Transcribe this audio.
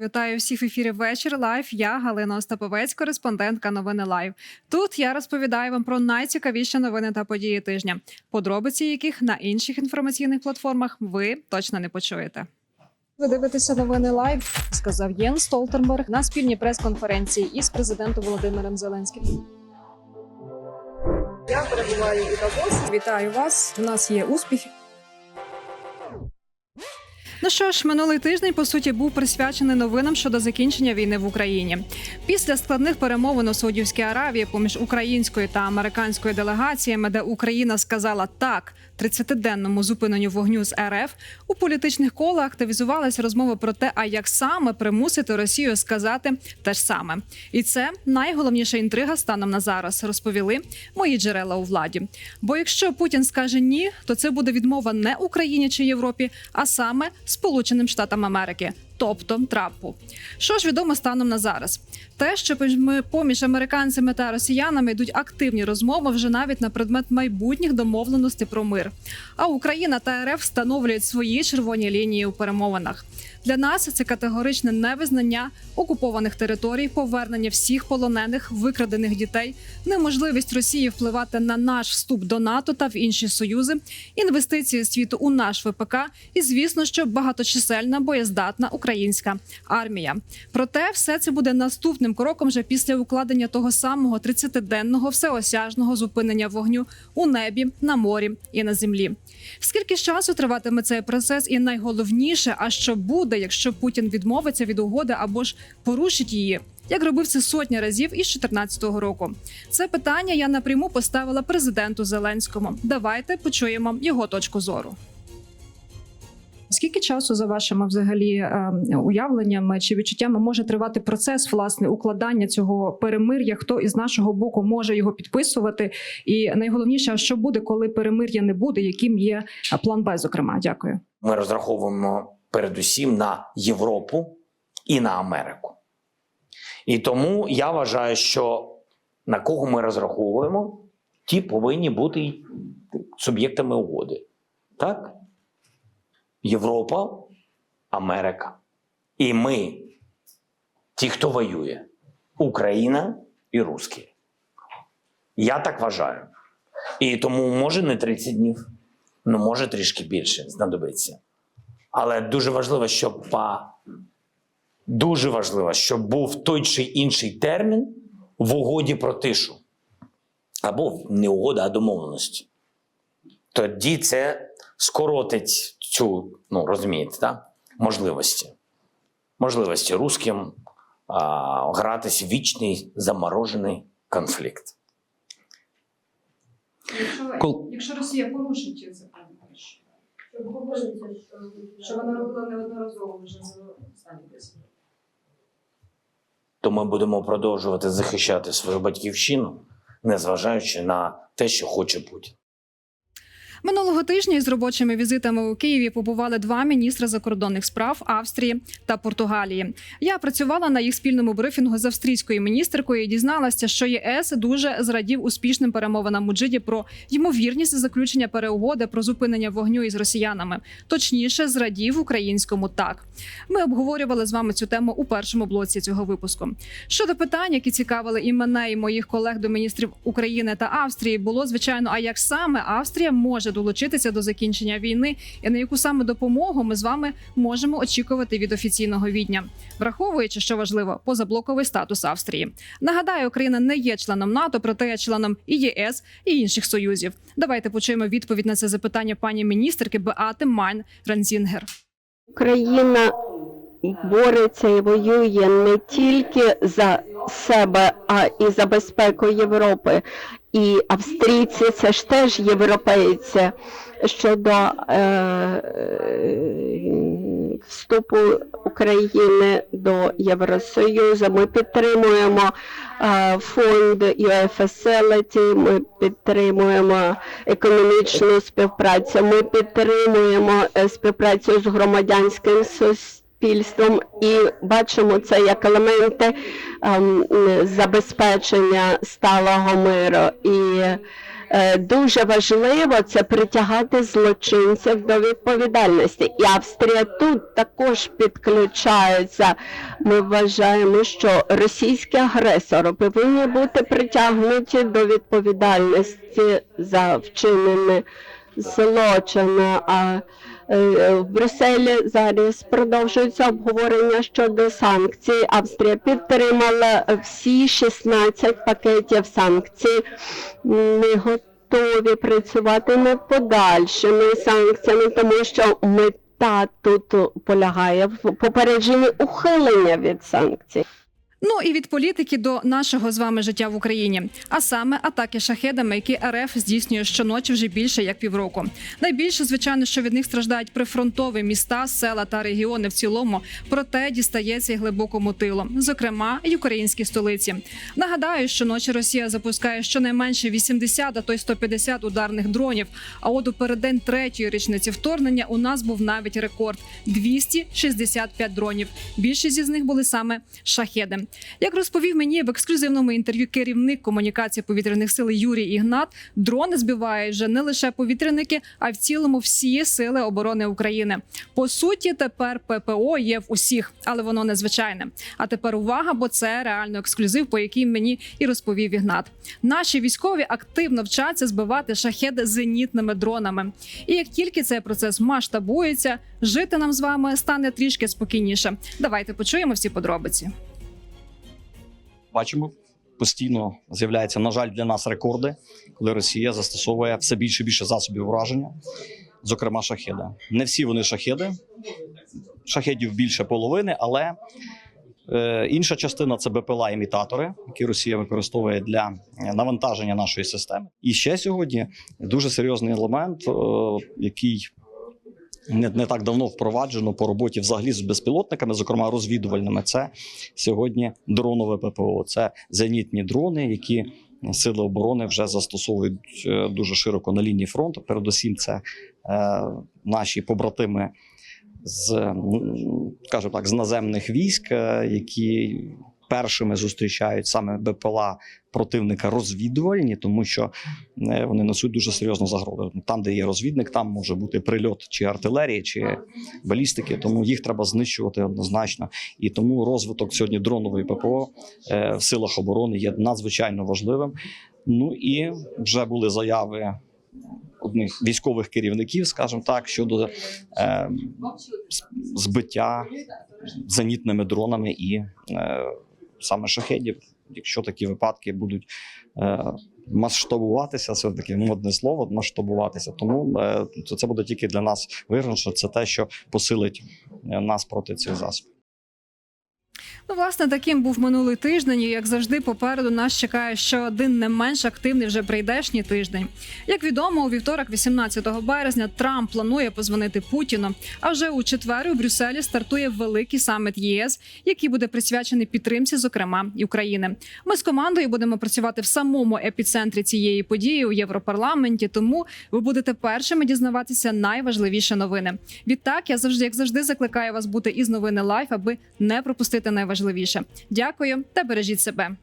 Вітаю всіх в ефірі вечір лайв. Я Галина Остаповець, кореспондентка новини Лайв. Тут я розповідаю вам про найцікавіші новини та події тижня, подробиці яких на інших інформаційних платформах ви точно не почуєте. Ви дивитеся новини лайв, сказав Єн Столтерберг на спільній прес-конференції із президентом Володимиром Зеленським. Я перебуваю у Давосі. Вітаю вас. У нас є успіхи. Ну що ж, минулий тиждень по суті був присвячений новинам щодо закінчення війни в Україні. Після складних перемовин у Саудівській Аравії поміж українською та американською делегаціями, де Україна сказала так 30-денному зупиненню вогню з РФ, у політичних колах активізувалися розмови про те, а як саме примусити Росію сказати те ж саме. І це найголовніша інтрига станом на зараз, розповіли мої джерела у владі. Бо якщо Путін скаже ні, то це буде відмова не Україні чи Європі, а саме Сполученим Штатам Америки. Тобто Трампу, що ж відомо станом на зараз, те, що поміж американцями та росіянами йдуть активні розмови вже навіть на предмет майбутніх домовленостей про мир. А Україна та РФ встановлюють свої червоні лінії у перемовинах. Для нас це категоричне невизнання окупованих територій, повернення всіх полонених, викрадених дітей, неможливість Росії впливати на наш вступ до НАТО та в інші союзи, інвестиції світу у наш ВПК, і звісно, що багаточисельна боєздатна українська армія. Проте все це буде наступним кроком вже після укладення того самого 30-денного всеосяжного зупинення вогню у небі, на морі і на землі. Скільки часу триватиме цей процес, і найголовніше, а що буде, якщо Путін відмовиться від угоди або ж порушить її. Як робив це сотні разів із 2014 року, це питання я напряму поставила президенту Зеленському. Давайте почуємо його точку зору. Скільки часу за вашими взагалі е, уявленнями чи відчуттями може тривати процес власне укладання цього перемир'я? Хто із нашого боку може його підписувати? І найголовніше, що буде, коли перемир'я не буде? Яким є е, план Б, зокрема? Дякую. Ми розраховуємо передусім на Європу і на Америку. І тому я вважаю, що на кого ми розраховуємо, ті повинні бути суб'єктами угоди. Так? Європа, Америка. І ми, ті, хто воює, Україна і русські. Я так вважаю. І тому може не 30 днів, ну може трішки більше знадобиться. Але дуже важливо, щоб па- дуже важливо, щоб був той чи інший термін в угоді про тишу. Або не угода, а домовленості. Тоді це скоротить цю, ну розумієте, так? можливості. Можливості русським а, гратись в вічний заморожений конфлікт. Якщо, Кол- якщо Росія порушить це перемир'я, що вона робила неодноразово вже за останні 10 років. то ми будемо продовжувати захищати свою батьківщину, незважаючи на те, що хоче Путін. Минулого тижня із робочими візитами у Києві побували два міністри закордонних справ Австрії та Португалії. Я працювала на їх спільному брифінгу з австрійською міністеркою і дізналася, що ЄС дуже зрадів успішним перемовинам у Джиді про ймовірність заключення переугоди про зупинення вогню із росіянами. Точніше, зрадів українському так. Ми обговорювали з вами цю тему у першому блоці цього випуску. Щодо питань, які цікавили і мене, і моїх колег до міністрів України та Австрії, було звичайно, а як саме Австрія може долучитися до закінчення війни, і на яку саме допомогу ми з вами можемо очікувати від офіційного відня, враховуючи, що важливо, позаблоковий статус Австрії. Нагадаю, Україна не є членом НАТО, проте є членом і ЄС і інших союзів. Давайте почуємо відповідь на це запитання пані міністерки Беати Майн Ранзінгер. Україна бореться і воює не тільки за себе, а і за безпеку Європи. І австрійці це ж теж європейці щодо е, е, вступу України до Євросоюзу. Ми підтримуємо е, фонд Facility, ми підтримуємо економічну співпрацю, ми підтримуємо е, співпрацю з громадянським суспільством і бачимо це як елементи ем, забезпечення сталого миру. І е, дуже важливо це притягати злочинців до відповідальності. І Австрія тут також підключається. Ми вважаємо, що російські агресори повинні бути притягнуті до відповідальності за вчинені злочини. А в Брюсселі зараз продовжується обговорення щодо санкцій. Австрія підтримала всі 16 пакетів санкцій. Ми готові працювати над подальшими санкціями, тому що мета тут полягає в попередженні ухилення від санкцій. Ну і від політики до нашого з вами життя в Україні, а саме атаки шахедами, які РФ здійснює щоночі вже більше як півроку. Найбільше, звичайно, що від них страждають прифронтові міста, села та регіони в цілому. Проте дістається й глибокому тилу, зокрема й українській столиці. Нагадаю, що ночі Росія запускає щонайменше 80, а то й 150 ударних дронів. А от у переддень третьої річниці вторгнення у нас був навіть рекорд 265 дронів. Більшість із них були саме шахеди. Як розповів мені в ексклюзивному інтерв'ю керівник комунікації повітряних сил Юрій Ігнат, дрони збивають вже не лише повітряники, а в цілому всі сили оборони України. По суті, тепер ППО є в усіх, але воно незвичайне. А тепер увага, бо це реально ексклюзив, по який мені і розповів Ігнат. Наші військові активно вчаться збивати шахеди зенітними дронами. І як тільки цей процес масштабується, жити нам з вами стане трішки спокійніше. Давайте почуємо всі подробиці. Бачимо. Постійно з'являються, на жаль, для нас рекорди, коли Росія застосовує все більше і більше засобів ураження, зокрема шахеди. Не всі вони шахеди, шахедів більше половини, але е, інша частина це БПЛА-імітатори, які Росія використовує для е, навантаження нашої системи. І ще сьогодні дуже серйозний елемент, е, який не, не так давно впроваджено по роботі взагалі з безпілотниками, зокрема розвідувальними. Це сьогодні дронове ППО. Це зенітні дрони, які сили оборони вже застосовують е, дуже широко на лінії фронту. Передусім, це е, наші побратими з, скажімо так, з наземних військ, е, які першими зустрічають саме БПЛА противника розвідувальні, тому що е, вони несуть дуже серйозну загрозу. Там, де є розвідник, там може бути прильот чи артилерії, чи балістики. Тому їх треба знищувати однозначно. І тому розвиток сьогодні дронової ППО е, в силах оборони є надзвичайно важливим. Ну і вже були заяви. Одних військових керівників, скажімо так, щодо е, збиття зенітними дронами і е, саме шахедів. Якщо такі випадки будуть е, масштабуватися, це таке модне слово, масштабуватися. Тому е, це буде тільки для нас виграшно, що це те, що посилить е, нас проти цих засобів. Ну, власне, таким був минулий тиждень. І як завжди, попереду нас чекає ще один не менш активний вже прийдешній тиждень. Як відомо, у вівторок, 18 березня, Трамп планує позвонити Путіну. А вже у четвер у Брюсселі стартує великий саміт ЄС, який буде присвячений підтримці, зокрема і України. Ми з командою будемо працювати в самому епіцентрі цієї події у Європарламенті. Тому ви будете першими дізнаватися найважливіші новини. Відтак, я завжди, як завжди, закликаю вас бути із новини лайф, аби не пропустити найважливіше. Дякую та бережіть себе.